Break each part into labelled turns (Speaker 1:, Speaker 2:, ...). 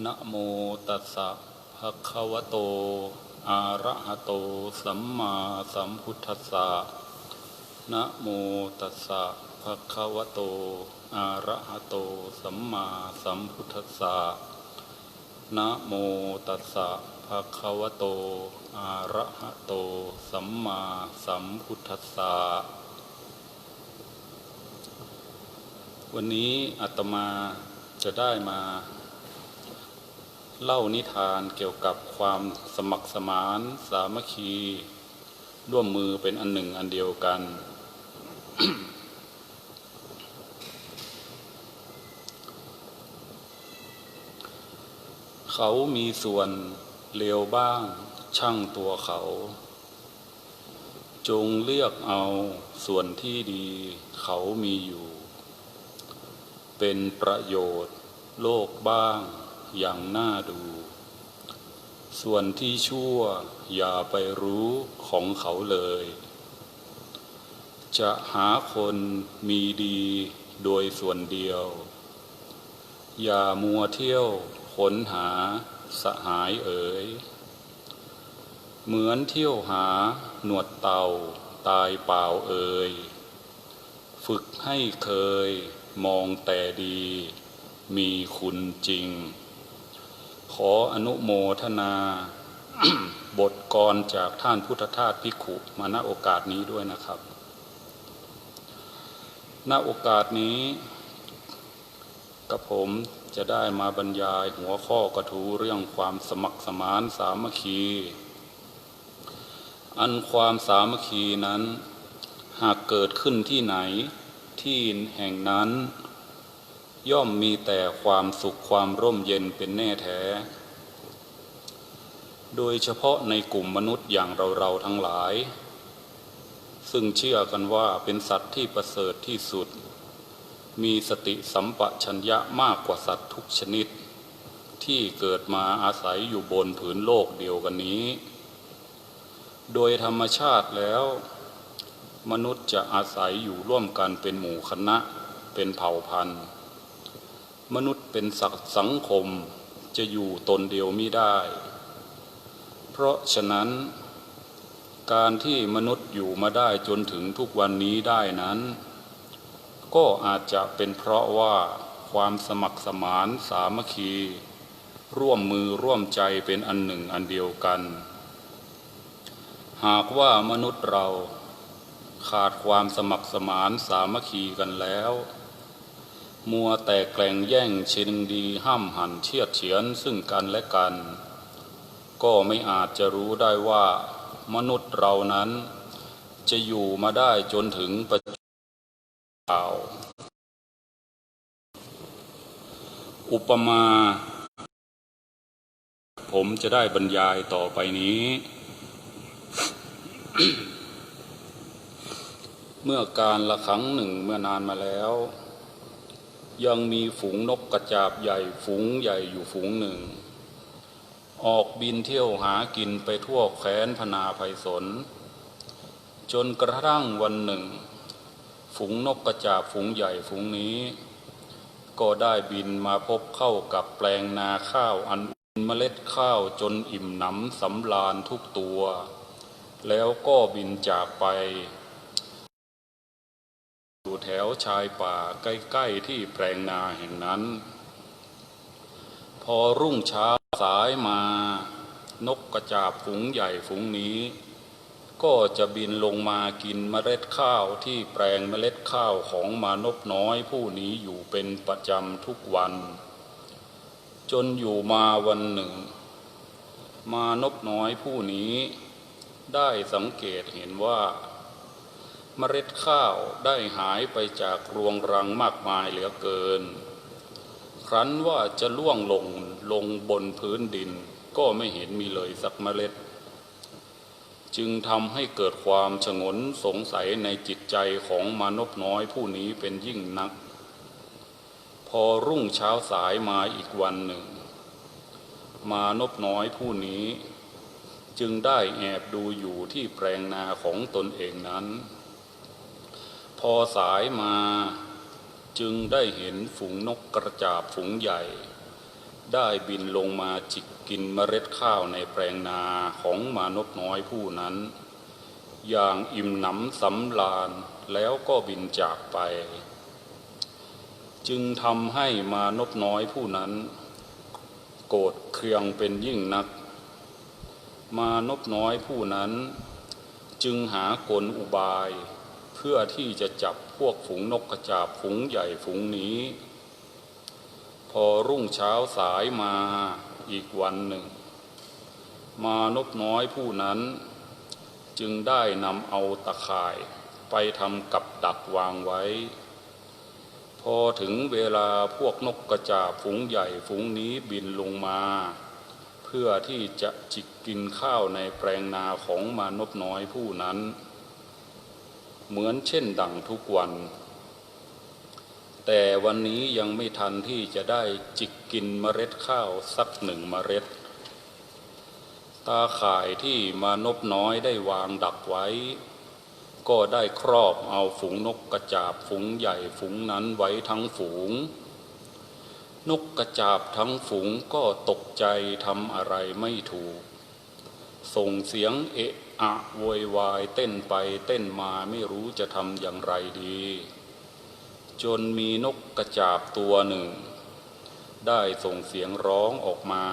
Speaker 1: นะโมตัสสะภะคะวะโต อะระหะโต สัมมาสัมพุทธัสสะนะโมตัสสะภะคะวะโต อะระหะโต สัมมาสัมพุทธัสสะนะโมตัสสะภะคะวะโต อะระหะโต สัมมาสัมพุทธัสสะวันนี้อาตมาจะได้มา เล่านิทานเกี่ยวกับความสมัครสมาน สามัคคี ร่วมมือเป็นอันหนึ่งอันเดียวกัน เขามีส่วนเลวบ้าง ช่างตัวเขา จงเลือกเอาส่วนที่ดีเขามีอยู่ เป็นประโยชน์โลกบ้าง อย่างน่าดู ส่วนที่ชั่วอย่าไปรู้ของเขาเลย จะหาคนมีดีโดยส่วนเดียว อย่ามัวเที่ยวค้นหาสหายเอ๋ย เหมือนเที่ยวหาหนวดเต่าตายเปล่าเอ่ย ฝึกให้เคยมองแต่ดี มีคุณจริง ขออนุโมทนา บทกรจากท่านพุทธทาสพิขุมาณโอกาสนี้ด้วยนะครับ ณโอกาสนี้กับผมจะได้มาบรรยายหัวข้อกระทู้เรื่องความสมัครสมานสามัคคี อันความสามัคคีนั้น หากเกิดขึ้นที่ไหนที่แห่งนั้น ย่อมมีแต่ความสุขความร่มเย็นเป็นแน่แท้ โดยเฉพาะในกลุ่มมนุษย์อย่างเราๆทั้งหลาย ซึ่งเชื่อกันว่าเป็นสัตว์ที่ประเสริฐที่สุด มีสติสัมปชัญญะมากกว่าสัตว์ทุกชนิด ที่เกิดมาอาศัยอยู่บนผืนโลกเดียวกันนี้ โดยธรรมชาติแล้ว มนุษย์จะอาศัยอยู่ร่วมกันเป็นหมู่คณะเป็นเผ่าพันธุ์ มนุษย์เป็นสัสังคมจะอยู่ตนเดียวม่ได้ เพราะฉะนั้น การที่มนุษย์อยู่มาได้จนถึงทุกวันนี้ได้นั้น ก็อาจจะเป็นเพราะว่าความสมัครสมานสามัคคี ร่วมมือร่วมใจเป็นอันหนึ่งอันเดียวกัน หากว่ามนุษย์เราขาดความสมัครสมานสามัคคีกันแล้ว มัวแต่แกล้งแย่งชิงดีห้ามหันเชียดเฉียนซึ่งกันและกัน ก็ไม่อาจจะรู้ได้ว่า มนุษย์เรานั้น จะอยู่มาได้จนถึงปัจจุบันข่าวอุปมา ผมจะได้บรรยายต่อไปนี้ เมื่อการละครั้งหนึ่งเมื่อนานมาแล้ว ยังมีฝูงนกกระจาบใหญ่ฝูงใหญ่อยู่ฝูงหนึ่ง ออกบินเที่ยวหากินไปทั่วแคว้นพนาภัยสนจนกระทั่งวันหนึ่ง ฝูงนกกระจาบฝูงใหญ่ฝูงนี้ ก็ได้บินมาพบเข้ากับแปลงนาข้าวอันเมล็ดข้าวจนอิ่มหนำสำราญทุกตัว แล้วก็บินจากไป แถวชายป่าใกล้ ๆ ที่แปลงนาแห่งนั้น พอรุ่งเช้าสายมานกกระจาบฝูงใหญ่ฝูงนี้ ก็จะบินลงมากินเมล็ดข้าวที่แปลงเมล็ดข้าวของมานพน้อยผู้นี้อยู่เป็นประจำทุกวัน จนอยู่มาวันหนึ่ง มานพน้อยผู้นี้ได้สังเกตเห็นว่า เมล็ดข้าวได้หายไปจากรวงรังมากมายเหลือเกิน ครั้นว่าจะล่วงลงลงบนพื้นดินก็ไม่เห็นมีเลยสักเมล็ด จึงทำให้เกิดความฉงนสงสัยในจิตใจของมานพน้อยผู้นี้เป็นยิ่งนัก พอรุ่งเช้าสายมาอีกวันหนึ่ง มานพน้อยผู้นี้ จึงได้แอบดูอยู่ที่แปลงนาของตนเองนั้น พอสายมาจึงได้เห็นฝูงนกกระจาบฝูงใหญ่ ได้บินลงมาจิกกินเมล็ดข้าวในแปลงนาของมานพน้อยผู้นั้น อย่างอิ่มหนำสำราญแล้วก็บินจากไป จึงทำให้มานพน้อยผู้นั้น โกรธเคืองเป็นยิ่งนัก มานพน้อยผู้นั้น จึงหากลอุบาย พื่อที่จะจับพวกฝูงนกกระจาบฝูงใหญ่ฝูงนี้ พอรุ่งเช้าสายมาอีกวันหนึ่ง มานพน้อยผู้นั้น จึงได้นำเอาตะข่ายไปทำกับดักวางไว้ พอถึงเวลาพวกนกกระจาบฝูงใหญ่ฝูงนี้บินลงมา เพื่อที่จะจิกกินข้าวในแปลงนาของมานพน้อยผู้นั้น เหมือนเช่นดังทุกวัน แต่วันนี้ยังไม่ทันที่จะได้จิกกินเมล็ดข้าวสักหนึ่งเมล็ด ตาข่ายที่มานพน้อยได้วางดักไว้ ก็ได้ครอบเอาฝูงนกกระจาบฝูงใหญ่ฝูงนั้นไว้ทั้งฝูง นกกระจาบทั้งฝูงก็ตกใจทำอะไรไม่ถูก ส่งเสียงเอะ อะโวยวายเต้นไปเต้นมาไม่รู้จะทำอย่างไรดี จนมีนกกระจาบตัวหนึ่ง ได้ส่งเสียงร้องออกมา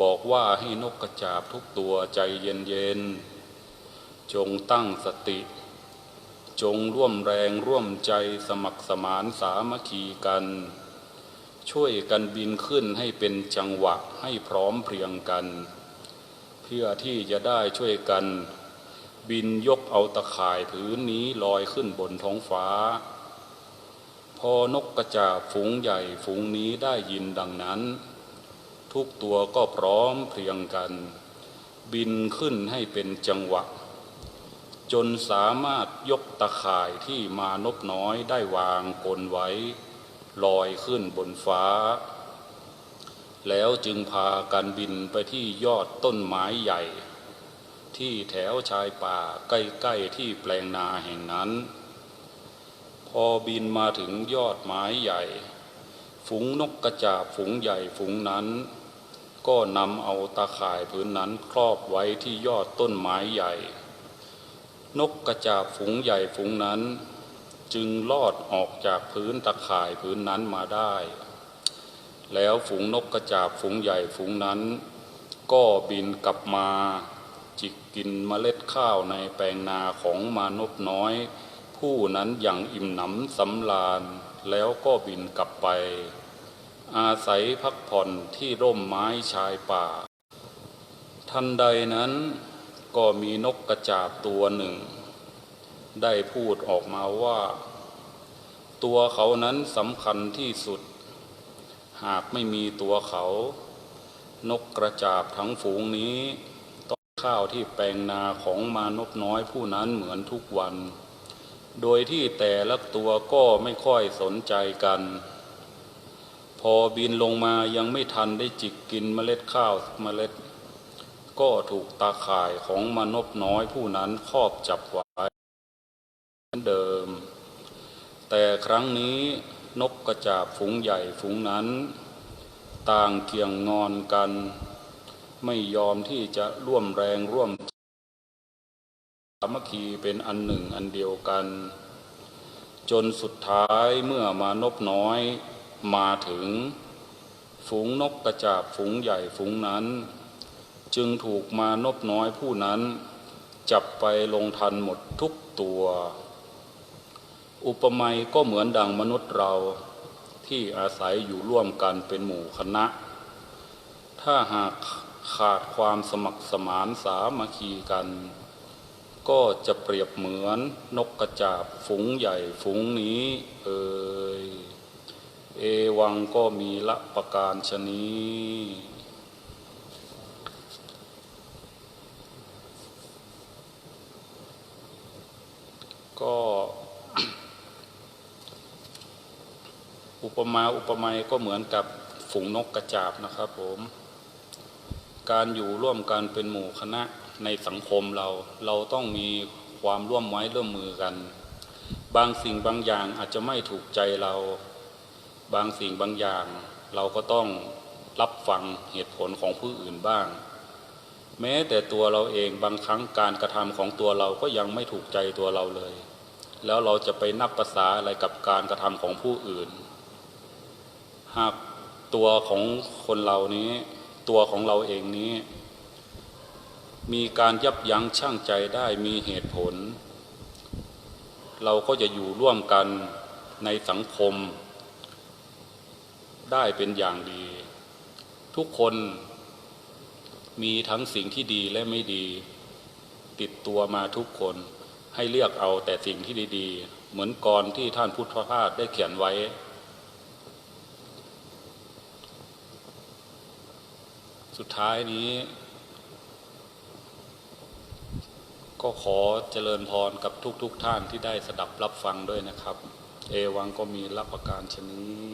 Speaker 1: บอกว่าให้นกกระจาบทุกตัวใจเย็นๆ จงตั้งสติ จงร่วมแรงร่วมใจสมัครสมานสามัคคีกัน ช่วยกันบินขึ้นให้เป็นจังหวะให้พร้อมเพรียงกัน เพื่อที่จะได้ช่วยกันบินยกเอาตะข่ายผืนนี้ลอยขึ้นบนท้องฟ้า พอนกกระจาบฝูงใหญ่ฝูงนี้ได้ยินดังนั้น ทุกตัวก็พร้อมเพรียงกัน บินขึ้นให้เป็นจังหวะ จนสามารถยกตะข่ายที่มานพน้อยได้วางกลไว้ ลอยขึ้นบนฟ้า แล้วจึงพากันบินไปที่ยอดต้นไม้ใหญ่ ที่แถวชายป่าใกล้ๆที่แปลงนาแห่งนั้น พอบินมาถึงยอดไม้ใหญ่ ฝูงนกกระจาบฝูงใหญ่ฝูงนั้น ก็นำเอาตาข่ายพื้นนั้นครอบไว้ที่ยอดต้นไม้ใหญ่ นกกระจาบฝูงใหญ่ฝูงนั้น จึงลอดออกจากพื้นตะข่ายพื้นนั้นมาได้ แล้วฝูงนกกระจาบฝูงใหญ่ฝูงนั้น ก็บินกลับมาจิกกินเมล็ดข้าวในแปลงนาของมานพน้อย ผู้นั้นอย่างอิ่มหนำสำราญแล้วก็บินกลับไป อาศัยพักผ่อนที่ร่มไม้ชายป่า ทันใดนั้นก็มีนกกระจาบตัวหนึ่ง ได้พูดออกมาว่า ตัวเขานั้นสำคัญที่สุด หากไม่มีตัวเขา นกกระจาบทั้งฝูงนี้ต้องข้าวที่แปลงนาของมานพน้อยผู้นั้นเหมือนทุกวัน โดยที่แต่ละตัวก็ไม่ค่อยสนใจกัน พอบินลงมายังไม่ทันได้จิกกินเมล็ดข้าวเมล็ด ก็ถูกตาข่ายของมนพน้อยผู้นั้นครอบจับไว้เหมือนเดิม แต่ครั้งนี้ นกกระจาบฝูงใหญ่ฝูงนั้น ต่างเกี่ยงงอนกัน ไม่ยอมที่จะร่วมแรงร่วมสามัคคีเป็นอันหนึ่งอันเดียวกัน จนสุดท้ายเมื่อมานพน้อยมาถึง ฝูงนกกระจาบฝูงใหญ่ฝูงนั้น จึงถูกมานพน้อยผู้นั้น จับไปลงทันหมดทุกตัว อุปมาก็เหมือนดังมนุษย์เราที่อาศัยอยู่ร่วมกันเป็นหมู่คณะ ถ้าหากขาดความสมัครสมานสามัคคีกัน ก็จะเปรียบเหมือนนกกระจาบฝูงใหญ่ฝูงนี้เอยเอวังก็มีละประการชนี้ก็ อุปมาอุปไมยก็เหมือนกับฝูงนกกระจาบนะครับผม การอยู่ร่วมกันเป็นหมู่คณะในสังคมเรา เราต้องมีความร่วมไม้ร่วมมือกัน บางสิ่งบางอย่างอาจจะไม่ถูกใจเรา บางสิ่งบางอย่าง เราก็ต้องรับฟังเหตุผลของผู้อื่นบ้าง แม้แต่ตัวเราเองบางครั้งการกระทำของตัวเราก็ยังไม่ถูกใจตัวเราเลย แล้วเราจะไปนับภาษาอะไรกับการกระทำของผู้อื่น หากตัวของคนเรานี้ ตัวของเราเองนี้ มีการยับยั้งชั่งใจได้มีเหตุผล เราก็จะอยู่ร่วมกันในสังคม ได้เป็นอย่างดี ทุกคนมีทั้งสิ่งที่ดีและไม่ดี ติดตัวมาทุกคนให้เลือกเอาแต่สิ่งที่ดี ๆ เหมือนกรที่ท่านพุทธทาสได้เขียนไว้ สุดท้ายนี้ ก็ขอเจริญพรกับทุกๆทท่านที่ได้สดับรับฟังด้วยนะครับ เอวังก็มีรับประการชนี้